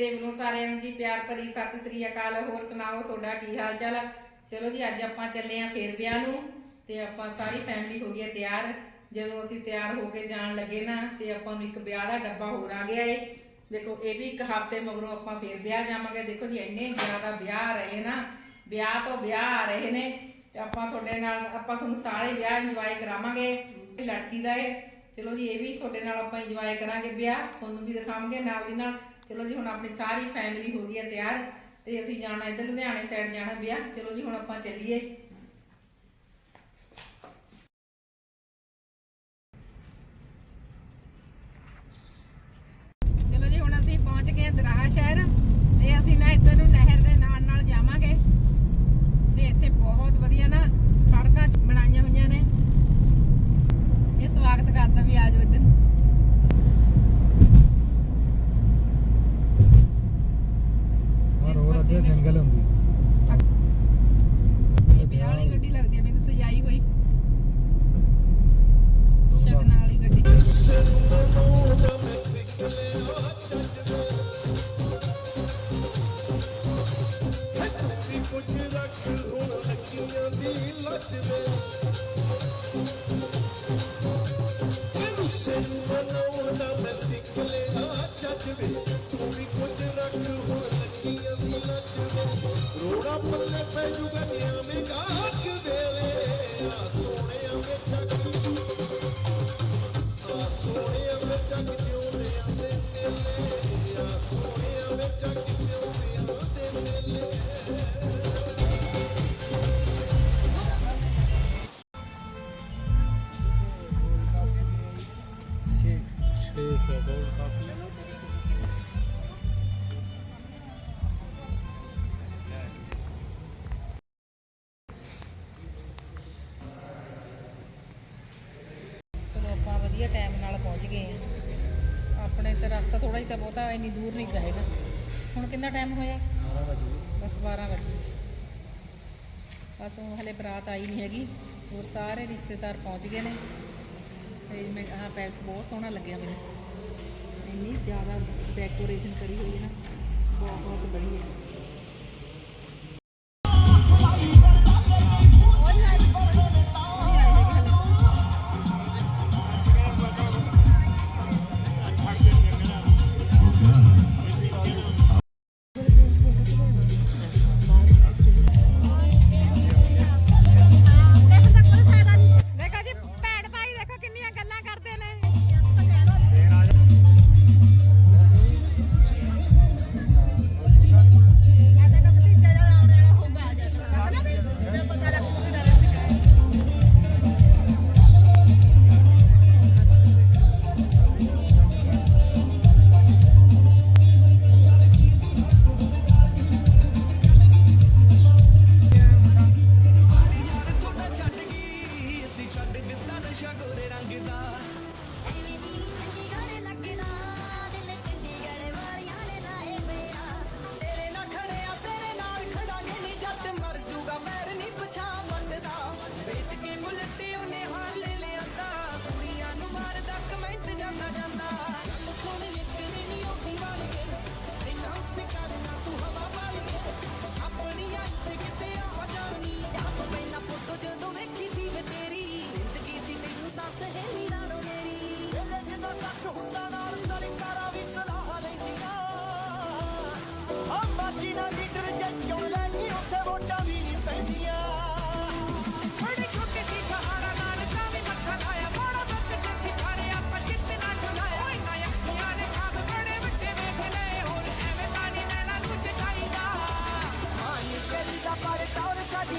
ਮੇਰੇ ਵੱਲੋਂ ਸਾਰਿਆਂ ਨੂੰ ਜੀ ਪਿਆਰ ਭਰੀ ਸਤਿ ਸ੍ਰੀ ਅਕਾਲ। ਹੋਰ ਸੁਣਾਓ, ਤੁਹਾਡਾ ਕੀ ਹਾਲ ਚਾਲ ਚਲੋ ਜੀ, ਅੱਜ ਆਪਾਂ ਚੱਲੇ ਆਂ ਫੇਰ ਵਿਆਹ ਨੂੰ ਤੇ ਆਪਾਂ ਸਾਰੀ ਫੈਮਿਲੀ ਹੋ ਗਈ ਆ ਤਿਆਰ। ਜਦੋਂ ਅਸੀਂ ਤਿਆਰ ਹੋ ਕੇ ਜਾਣ ਲੱਗੇ ਨਾ ਤੇ ਆਪਾਂ ਨੂੰ ਇੱਕ ਵਿਆਹ ਦਾ ਡੱਬਾ ਹੋਰ ਆ ਗਿਆ ਏ। ਦੇਖੋ, ਇਹ ਵੀ ਇੱਕ ਹਫ਼ਤੇ ਮਗਰੋਂ ਆਪਾਂ ਫੇਰ ਵਿਆਹ ਜਾਵਾਂਗੇ। ਦੇਖੋ ਜੀ, ਇੰਨੇ ਜ਼ਿਆਦਾ ਵਿਆਹ ਆ ਰਹੇ ਨਾ, ਵਿਆਹ ਤੋਂ ਵਿਆਹ ਆ ਰਹੇ ਨੇ ਤੇ ਆਪਾਂ ਤੁਹਾਡੇ ਨਾਲ, ਆਪਾਂ ਤੁਹਾਨੂੰ ਸਾਰੇ ਵਿਆਹ ਇੰਜੋਏ ਕਰਾਵਾਂਗੇ। ਲੜਕੀ ਦਾ ਏ। ਚਲੋ ਜੀ, ਇਹ ਵੀ ਤੁਹਾਡੇ ਨਾਲ ਆਪਾਂ ਇੰਜੋਏ ਕਰਾਂਗੇ ਵਿਆਹ। ਤੁਹਾਨੂੰ ਵੀ ਦਿਖਾਵਾਂਗੇ ਨਾਲ ਦੀ ਨਾਲ। ਚਲੋ ਜੀ, ਹੁਣ ਆਪਣੀ ਸਾਰੀ ਫੈਮਿਲੀ ਹੋ ਗਈ ਹੈ ਤਿਆਰ, ਤੇ ਅਸੀਂ ਜਾਣਾ ਇੱਧਰ ਲੁਧਿਆਣੇ ਸਾਈਡ ਜਾਣਾ ਵਿਆਹ। ਚਲੋ ਜੀ, ਹੁਣ ਆਪਾਂ ਚੱਲੀਏ। ਦੀ ਲੱਜ ਵੇ ਚਲੋ ਆਪਾਂ ਵਧੀਆ ਟਾਈਮ ਨਾਲ ਪਹੁੰਚ ਗਏ ਆ ਆਪਣੇ ਤੇ ਰਸਤਾ ਥੋੜਾ ਜਿਹਾ ਤਾਂ ਬਹੁਤਾ ਇੰਨੀ ਦੂਰ ਨਹੀਂ ਜਾਏਗਾ ਹੁਣ ਕਿੰਨਾ ਟਾਈਮ ਹੋਇਆ? ਬਸ 12 ਵਜੇ। ਬਸ ਉਹ ਹਲੇ ਬਰਾਤ ਆਈ ਨਹੀਂ ਹੈਗੀ। ਹੋਰ ਸਾਰੇ ਰਿਸ਼ਤੇਦਾਰ ਪਹੁੰਚ ਗਏ ਨੇ। ਅਰੇਂਜਮੈਂਟ ਆਹ ਪੈਲਸ ਬਹੁਤ ਸੋਹਣਾ ਲੱਗਿਆ ਮੈਨੂੰ। ਇੰਨੀ ਜ਼ਿਆਦਾ ਡੈਕੋਰੇਸ਼ਨ ਕਰੀ ਹੋਈ ਹੈ ਨਾ, ਬਹੁਤ ਬਹੁਤ ਵਧੀਆ।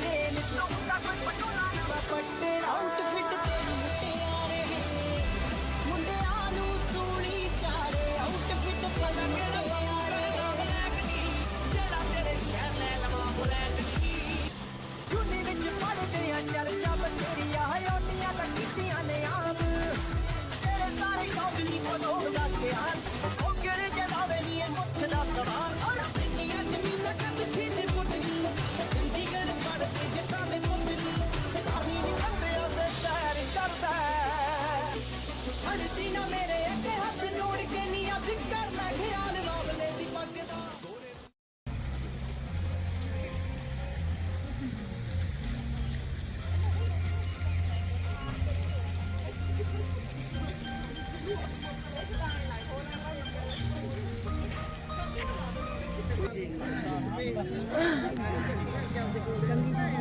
name Thank you.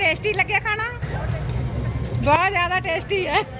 ਟੇਸਟੀ ਲੱਗਿਆ ਖਾਣਾ? ਬਹੁਤ ਜ਼ਿਆਦਾ ਟੇਸਟੀ ਹੈ।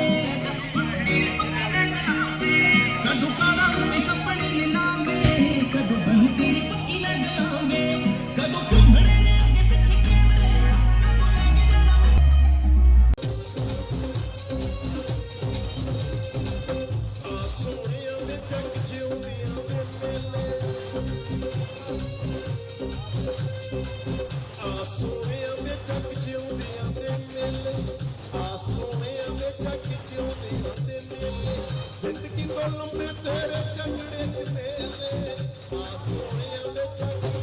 ਗੁਲਮ ਤੇਰੇ ਚੰਗੜੇ ਚ ਮੇਲੇ ਆ ਸੋਹਣਿਆਂ ਦੇ ਚੰਗੜੇ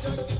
Don't